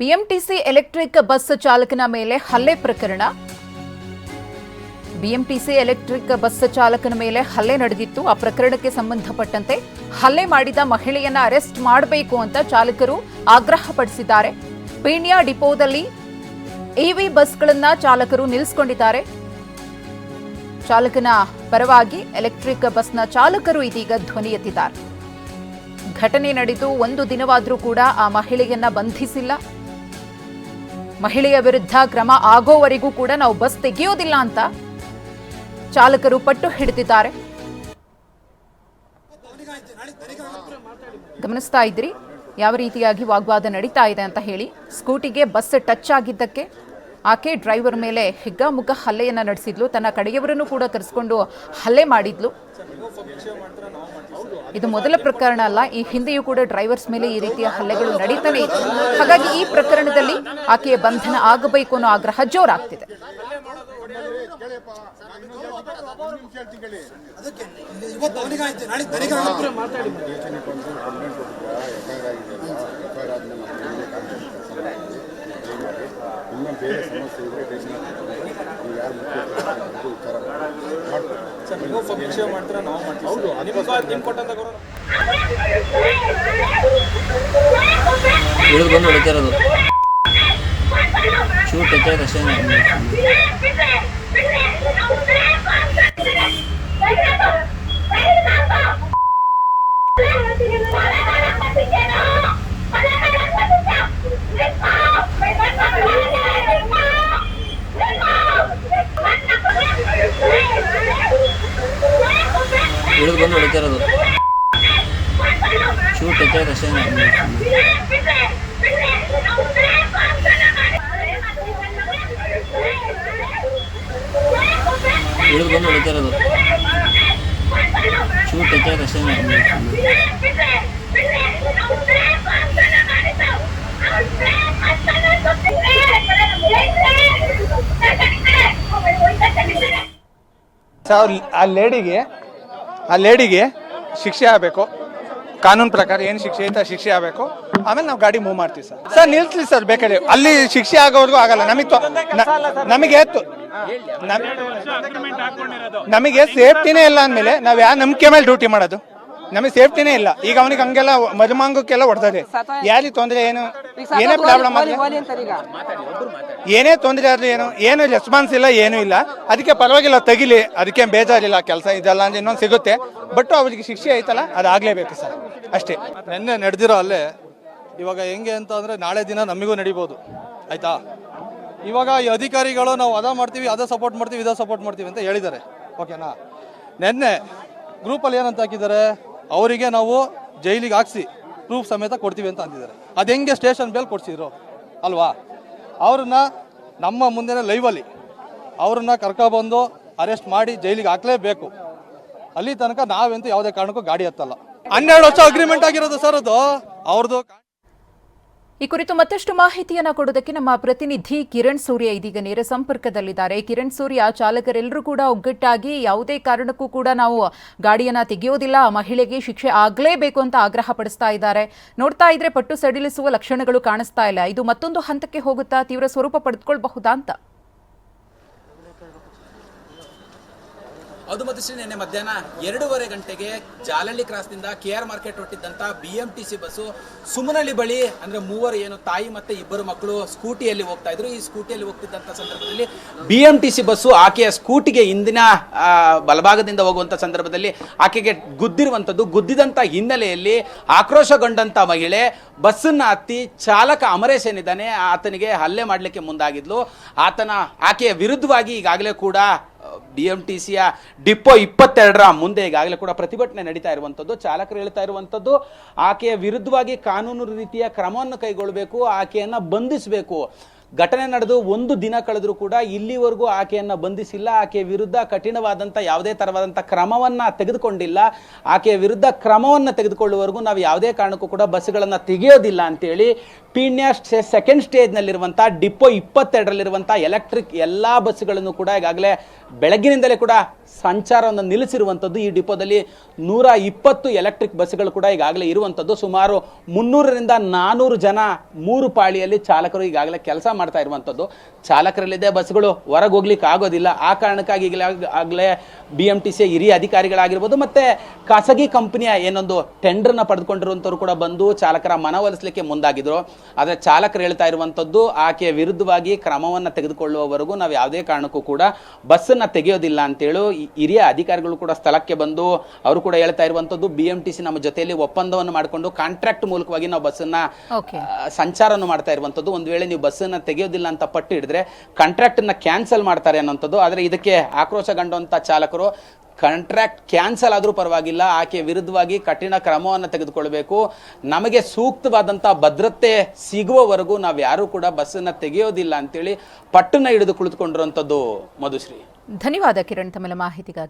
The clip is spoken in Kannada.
ಬಿಎಂಟಿಸಿ ಎಲೆಕ್ಟ್ರಿಕ್ ಬಸ್ ಚಾಲಕನ ಮೇಲೆ ಹಲ್ಲೆ ಪ್ರಕರಣ. ಬಿಎಂಟಿಸಿ ಎಲೆಕ್ಟ್ರಿಕ್ ಬಸ್ ಚಾಲಕನ ಮೇಲೆ ಹಲ್ಲೆ ನಡೆದಿತ್ತು. ಆ ಪ್ರಕರಣಕ್ಕೆ ಸಂಬಂಧಪಟ್ಟಂತೆ ಹಲ್ಲೆ ಮಾಡಿದ ಮಹಿಳೆಯನ್ನ ಅರೆಸ್ಟ್ ಮಾಡಬೇಕು ಅಂತ ಚಾಲಕರು ಆಗ್ರಹಪಡಿಸಿದ್ದಾರೆ ಪೀಣ್ಯ ಡಿಪೋದಲ್ಲಿ ಇವಿ ಬಸ್ಗಳನ್ನ ಚಾಲಕರು ನಿಲ್ಲಿಸಿಕೊಂಡಿದ್ದಾರೆ ಚಾಲಕನ ಪರವಾಗಿ ಎಲೆಕ್ಟ್ರಿಕ್ ಬಸ್ನ ಚಾಲಕರು ಇದೀಗ ಧ್ವನಿ ಎತ್ತಿದ್ದಾರೆ. ಘಟನೆ ನಡೆದು ಒಂದು ದಿನವಾದರೂ ಕೂಡ ಆ ಮಹಿಳೆಯನ್ನ ಬಂಧಿಸಿಲ್ಲ. ಮಹಿಳೆಯ ವಿರುದ್ಧ ಕ್ರಮ ಆಗೋವರೆಗೂ ಕೂಡ ನಾವು ಬಸ್ ತೆಗೆಯೋದಿಲ್ಲ ಅಂತ ಚಾಲಕರು ಪಟ್ಟು ಹಿಡಿದಿದ್ದಾರೆ. ಗಮನಿಸ್ತಾ ಇದ್ರಿ ಯಾವ ರೀತಿಯಾಗಿ ವಾಗ್ವಾದ ನಡೀತಾ ಇದೆ ಅಂತ ಹೇಳಿ. ಸ್ಕೂಟಿಗೆ ಬಸ್ ಟಚ್ ಆಗಿದ್ದಕ್ಕೆ ಆಕೆ ಡ್ರೈವರ್ ಮೇಲೆ ಹಿಗ್ಗಾಮುಗ್ಗ ಹಲ್ಲೆಯನ್ನು ನಡೆಸಿದ್ಲು. ತನ್ನ ಕಡೆಯವರನ್ನು ಕೂಡ ಕರೆಸ್ಕೊಂಡು ಹಲ್ಲೆ ಮಾಡಿದ್ಲು. ಇದು ಮೊದಲ ಪ್ರಕರಣ ಅಲ್ಲ, ಈ ಹಿಂದೆಯೂ ಕೂಡ ಡ್ರೈವರ್ಸ್ ಮೇಲೆ ಈ ರೀತಿಯ ಹಲ್ಲೆಗಳು ನಡೀತಾನೆ ಹಾಗಾಗಿ ಈ ಪ್ರಕರಣದಲ್ಲಿ ಆಕೆಯ ಬಂಧನ ಆಗಬೇಕು ಅನ್ನೋ ಆಗ್ರಹ ಜೋರಾಗ್ತಿದೆ. ಅದಕ್ಕೆ ಇನ್ನೂ ಬೇರೆ ಸಮಸ್ಯೆ ನೀವು ಮಾಡ್ತೀವಿ ಹೌದು ಬಂದು ಹೊಡಿತಿರೋದು ಶೂಟ್ ಹೆಚ್ಚಾಯ್ತು ಅಷ್ಟೇ. ಇಳಿದು ಬಂದು ಹೊಡಿತಿರೋದು. ಶೂಟ್ ಹೆಚ್ಚಾಯ್ತು ಅಷ್ಟೇ ಇಳಿದು ಬಂದು ಹೊಡಿತಿರೋದು. ಶೂಟ್ ಹೆಚ್ಚಾಯ್ತು ಅಷ್ಟೇ ಆ ಲೇಡಿಗೆ ಆ ಲೇಡಿಗೆ ಶಿಕ್ಷೆ ಆಗಬೇಕು. ಕಾನೂನು ಪ್ರಕಾರ ಏನು ಶಿಕ್ಷೆ ಐತೆ ಶಿಕ್ಷೆ ಆಗಬೇಕು. ಆಮೇಲೆ ನಾವು ಗಾಡಿ ಮೂವ್ ಮಾಡ್ತೀವಿ ಸರ್. ಸರ್, ನಿಲ್ಸ್ಲಿ ಸರ್ ಬೇಕಾದ್ರೆ ಅಲ್ಲಿ ಶಿಕ್ಷೆ ಆಗೋವರೆಗೂ ಆಗಲ್ಲ. ನಮಗೆ ನಮಗೆ ಎತ್ತು ನಮಗೆ ಸೇಫ್ಟಿನೇ ಇಲ್ಲ ಅಂದಮೇಲೆ ನಾವು ಯಾವ ನಂಬಿಕೆ ಮೇಲೆ ಡ್ಯೂಟಿ ಮಾಡೋದು? ನಮಗೆ ಸೇಫ್ಟಿನೇ ಇಲ್ಲ. ಈಗ ಅವನಿಗೆ ಹಂಗೆಲ್ಲ ಮದುಮಾಂಗಕ್ಕೆಲ್ಲ ಹೊಡೆದದೆ ಯಾರಿಗೆ ತೊಂದರೆ ಏನು? ಏನೇ ಪ್ರಾಬ್ಲಮ್ ಆಗಲಿ ಏನೇ ತೊಂದರೆ ಆದ್ರೆ ಏನು? ಏನು ರೆಸ್ಪಾನ್ಸ್ ಇಲ್ಲ ಏನೂ ಇಲ್ಲ. ಅದಕ್ಕೆ ಪರವಾಗಿಲ್ಲ ತೆಗಿಲಿ. ಅದಕ್ಕೆ ಬೇಜಾರಿಲ್ಲ ಕೆಲಸ ಇದೆಲ್ಲ ಅಂದ್ರೆ ಇನ್ನೊಂದು ಸಿಗುತ್ತೆ. ಬಟ್ ಅವ್ರಿಗೆ ಶಿಕ್ಷೆ ಐತಲ್ಲ ಅದಾಗಲೇಬೇಕು ಸರ್. ಅಷ್ಟೇ. ನಿನ್ನೆ ನಡೆದಿರೋ ಅಲ್ಲೇ ಇವಾಗ ಹೆಂಗೆ ಅಂತ ಅಂದರೆ ನಾಳೆ ದಿನ ನಮಗೂ ನಡಿಬೋದು. ಆಯ್ತಾ? ಇವಾಗ ಈ ಅಧಿಕಾರಿಗಳು ನಾವು ಅದ ಮಾಡ್ತೀವಿ ಅದ ಸಪೋರ್ಟ್ ಮಾಡ್ತೀವಿ ಇದ ಸಪೋರ್ಟ್ ಮಾಡ್ತೀವಿ ಅಂತ ಹೇಳಿದ್ದಾರೆ. ಓಕೆನಾ ನಿನ್ನೆ ಗ್ರೂಪಲ್ಲಿ ಏನಂತ ಹಾಕಿದ್ದಾರೆ? ಅವರಿಗೆ ನಾವು ಜೈಲಿಗೆ ಹಾಕ್ಸಿ ಪ್ರೂಫ್ ಸಮೇತ ಕೊಡ್ತೀವಿ ಅಂತ ಅಂದಿದ್ದಾರೆ. ಅದು ಹೆಂಗೆ ಸ್ಟೇಷನ್ ಮೇಲೆ ಕೊಡ್ಸಿದ್ರು? ಅಲ್ವಾ? ಅವ್ರನ್ನ ನಮ್ಮ ಮುಂದೆನೇ ಲೈವಲ್ಲಿ ಅವ್ರನ್ನ ಕರ್ಕೊಬಂದು ಅರೆಸ್ಟ್ ಮಾಡಿ ಜೈಲಿಗೆ ಹಾಕಲೇಬೇಕು. ಅಲ್ಲಿ ತನಕ ನಾವಂತೂ ಯಾವುದೇ ಕಾರಣಕ್ಕೂ ಗಾಡಿ ಹತ್ತಲ್ಲ. ಹನ್ನೆರಡು ವರ್ಷ ಅಗ್ರಿಮೆಂಟ್ ಆಗಿರೋದು ಸರ್ ಅದು. ಅವ್ರದ್ದು ಈ ಕುರಿತು ಮತ್ತಷ್ಟು ಮಾಹಿತಿಯನ್ನು ಕೊಡೋದಕ್ಕೆ ನಮ್ಮ ಪ್ರತಿನಿಧಿ ಕಿರಣ್ ಸೂರ್ಯ ಇದೀಗ ನೇರ ಸಂಪರ್ಕದಲ್ಲಿದ್ದಾರೆ. ಕಿರಣ್ ಸೂರ್ಯ, ಚಾಲಕರೆಲ್ಲರೂ ಕೂಡ ಒಗ್ಗಟ್ಟಾಗಿ ಯಾವುದೇ ಕಾರಣಕ್ಕೂ ಕೂಡ ನಾವು ಗಾಡಿಯನ್ನ ತೆಗೆಯೋದಿಲ್ಲ. ಮಹಿಳೆಗೆ ಶಿಕ್ಷೆ ಆಗಲೇಬೇಕು ಅಂತ ಆಗ್ರಹ ಪಡಿಸ್ತಾ ಇದ್ದಾರೆ. ನೋಡ್ತಾ ಇದ್ರೆ ಪಟ್ಟು ಸಡಿಲಿಸುವ ಲಕ್ಷಣಗಳು ಕಾಣಿಸ್ತಾ ಇಲ್ಲ. ಇದು ಮತ್ತೊಂದು ಹಂತಕ್ಕೆ ಹೋಗುತ್ತಾ ತೀವ್ರ ಸ್ವರೂಪ ಪಡೆದುಕೊಳ್ಬಹುದಾ ಅಂತ. ಅದು ಮತ್ತು ನಿನ್ನೆ ಮಧ್ಯಾಹ್ನ ಎರಡೂವರೆ ಗಂಟೆಗೆ ಜಾಲಹಳ್ಳಿ ಕ್ರಾಸ್ನಿಂದ K R market ಹೊಟ್ಟಿದ್ದಂಥ B M T C bus Sumanahalli ಬಳಿ, ಅಂದರೆ ಮೂವರು ಏನು, ತಾಯಿ ಮತ್ತು ಇಬ್ಬರು ಮಕ್ಕಳು ಸ್ಕೂಟಿಯಲ್ಲಿ ಹೋಗ್ತಾ ಇದ್ರು. ಈ ಸ್ಕೂಟಿಯಲ್ಲಿ ಹೋಗ್ತಿದ್ದಂಥ ಸಂದರ್ಭದಲ್ಲಿ B M T C bus ಆಕೆಯ ಸ್ಕೂಟಿಗೆ ಹಿಂದಿನ ಬಲಭಾಗದಿಂದ ಹೋಗುವಂಥ ಸಂದರ್ಭದಲ್ಲಿ ಆಕೆಗೆ ಗುದ್ದಿರುವಂಥದ್ದು ಗುದ್ದಿದಂಥ ಹಿನ್ನೆಲೆಯಲ್ಲಿ ಆಕ್ರೋಶಗೊಂಡಂಥ ಮಹಿಳೆ ಬಸ್ಸನ್ನು ಹತ್ತಿ ಚಾಲಕ ಅಮರೇಶ್ ಏನಿದ್ದಾನೆ, ಆತನಿಗೆ ಹಲ್ಲೆ ಮಾಡಲಿಕ್ಕೆ ಮುಂದಾಗಿದ್ಲು. ಆತನ, ಆಕೆಯ ವಿರುದ್ಧವಾಗಿ ಈಗಾಗಲೇ ಕೂಡ ಬಿ ಎಂ ಟಿ ಸಿಯ ಡಿಪೋ ಇಪ್ಪತ್ತೆರಡರ ಮುಂದೆ ಈಗಾಗಲೇ ಕೂಡ ಪ್ರತಿಭಟನೆ ನಡೀತಾ ಇರುವಂಥದ್ದು ಚಾಲಕರು ಹೇಳ್ತಾ ಇರುವಂಥದ್ದು ಆಕೆಯ ವಿರುದ್ಧವಾಗಿ ಕಾನೂನು ರೀತಿಯ ಕ್ರಮವನ್ನು ಕೈಗೊಳ್ಳಬೇಕು, ಆಕೆಯನ್ನು ಬಂಧಿಸಬೇಕು. ಘಟನೆ ನಡೆದು ಒಂದು ದಿನ ಕಳೆದರೂ ಕೂಡ ಇಲ್ಲಿವರೆಗೂ ಆಕೆಯನ್ನು ಬಂಧಿಸಿಲ್ಲ. ಆಕೆಯ ವಿರುದ್ಧ ಕಠಿಣವಾದಂಥ ಯಾವುದೇ ಥರವಾದಂಥ ಕ್ರಮವನ್ನು ತೆಗೆದುಕೊಂಡಿಲ್ಲ. ಆಕೆಯ ವಿರುದ್ಧ ಕ್ರಮವನ್ನು ತೆಗೆದುಕೊಳ್ಳುವವರೆಗೂ ನಾವು ಯಾವುದೇ ಕಾರಣಕ್ಕೂ ಕೂಡ ಬಸ್ಗಳನ್ನು ತೆಗೆಯೋದಿಲ್ಲ ಅಂತೇಳಿ ಪೀಣ್ಯ ಸೆಕೆಂಡ್ ಸ್ಟೇಜ್ನಲ್ಲಿರುವಂಥ ಡಿಪೋ ಇಪ್ಪತ್ತೆರಡರಲ್ಲಿರುವಂಥ ಎಲೆಕ್ಟ್ರಿಕ್ ಎಲ್ಲ ಬಸ್ಗಳನ್ನು ಕೂಡ ಈಗಾಗಲೇ ಬೆಳಗ್ಗಿನಿಂದಲೇ ಕೂಡ ಸಂಚಾರವನ್ನು ನಿಲ್ಲಿಸಿರುವಂಥದ್ದು ಈ ಡಿಪೋದಲ್ಲಿ ನೂರ ಇಪ್ಪತ್ತು ಎಲೆಕ್ಟ್ರಿಕ್ ಬಸ್ಸುಗಳು ಕೂಡ ಈಗಾಗಲೇ ಇರುವಂಥದ್ದು ಸುಮಾರು ಮುನ್ನೂರರಿಂದ ನಾನೂರು ಜನ ಮೂರು ಪಾಳಿಯಲ್ಲಿ ಚಾಲಕರು ಈಗಾಗಲೇ ಕೆಲಸ ಮಾಡ್ತಾ ಇರುವಂಥದ್ದು ಚಾಲಕರಲ್ಲಿದ್ದೇ ಬಸ್ಗಳು ಹೊರಗೆ ಹೋಗ್ಲಿಕ್ಕೆ ಆಗೋದಿಲ್ಲ. ಆ ಕಾರಣಕ್ಕಾಗಿ ಈಗಲೇ ಬಿ ಎಂ ಟಿ ಸಿ ಹಿರಿಯ ಅಧಿಕಾರಿಗಳಾಗಿರ್ಬೋದು ಮತ್ತೆ ಖಾಸಗಿ ಕಂಪನಿಯ ಏನೊಂದು ಟೆಂಡರ್ನ ಪಡೆದುಕೊಂಡಿರುವಂಥವ್ರು ಕೂಡ ಬಂದು ಚಾಲಕರ ಮನವೊಲಿಸಲಿಕ್ಕೆ ಮುಂದಾಗಿದ್ರು. ಆದರೆ ಚಾಲಕರು ಹೇಳ್ತಾ ಇರುವಂಥದ್ದು ಆಕೆಯ ವಿರುದ್ಧವಾಗಿ ಕ್ರಮವನ್ನು ತೆಗೆದುಕೊಳ್ಳುವವರೆಗೂ ನಾವು ಯಾವುದೇ ಕಾರಣಕ್ಕೂ ಕೂಡ ಬಸ್ಸನ್ನು ತೆಗೆಯೋದಿಲ್ಲ ಅಂತೇಳು ಹಿರಿಯ ಅಧಿಕಾರಿಗಳು ಕೂಡ ಸ್ಥಳಕ್ಕೆ ಬಂದು ಅವರು ಕೂಡ ಹೇಳ್ತಾ ಇರುವಂಥದ್ದು ಬಿ ಎಂ ಟಿ ಸಿ ನಮ್ಮ ಜೊತೆಯಲ್ಲಿ ಒಪ್ಪಂದವನ್ನು ಮಾಡಿಕೊಂಡು ಕಾಂಟ್ರಾಕ್ಟ್ ಮೂಲಕವಾಗಿ ನಾವು ಬಸ್ಸನ್ನು ಸಂಚಾರವನ್ನು ಮಾಡ್ತಾ ಇರುವಂಥದ್ದು. ಒಂದು ವೇಳೆ ನೀವು ಬಸ್ಸನ್ನು ತೆಗೆಯೋದಿಲ್ಲ ಅಂತ ಪಟ್ಟು ಹಿಡಿದ್ರೆ ಕಾಂಟ್ರಾಕ್ಟನ್ನು ಕ್ಯಾನ್ಸಲ್ ಮಾಡ್ತಾರೆ ಅನ್ನೋಂಥದ್ದು. ಆದರೆ ಇದಕ್ಕೆ ಆಕ್ರೋಶಗೊಂಡಂಥ ಚಾಲಕರು ಕಾಂಟ್ರಾಕ್ಟ್ ಕ್ಯಾನ್ಸಲ್ ಆದರೂ ಪರವಾಗಿಲ್ಲ, ಆಕೆ ವಿರುದ್ಧವಾಗಿ ಕಠಿಣ ಕ್ರಮವನ್ನು ತೆಗೆದುಕೊಳ್ಬೇಕು. ನಮಗೆ ಸೂಕ್ತವಾದಂಥ ಭದ್ರತೆ ಸಿಗುವವರೆಗೂ ನಾವು ಯಾರೂ ಕೂಡ ಬಸ್ಸನ್ನು ತೆಗೆಯೋದಿಲ್ಲ ಅಂತೇಳಿ ಪಟ್ಟನ್ನ ಹಿಡಿದು ಕುಳಿತುಕೊಂಡಿರುವಂಥದ್ದು ಮಧುಶ್ರೀ. ಧನ್ಯವಾದ ಕಿರಣ್ ತಮ್ಮ ಮಾಹಿತಿಗಾಗಿ.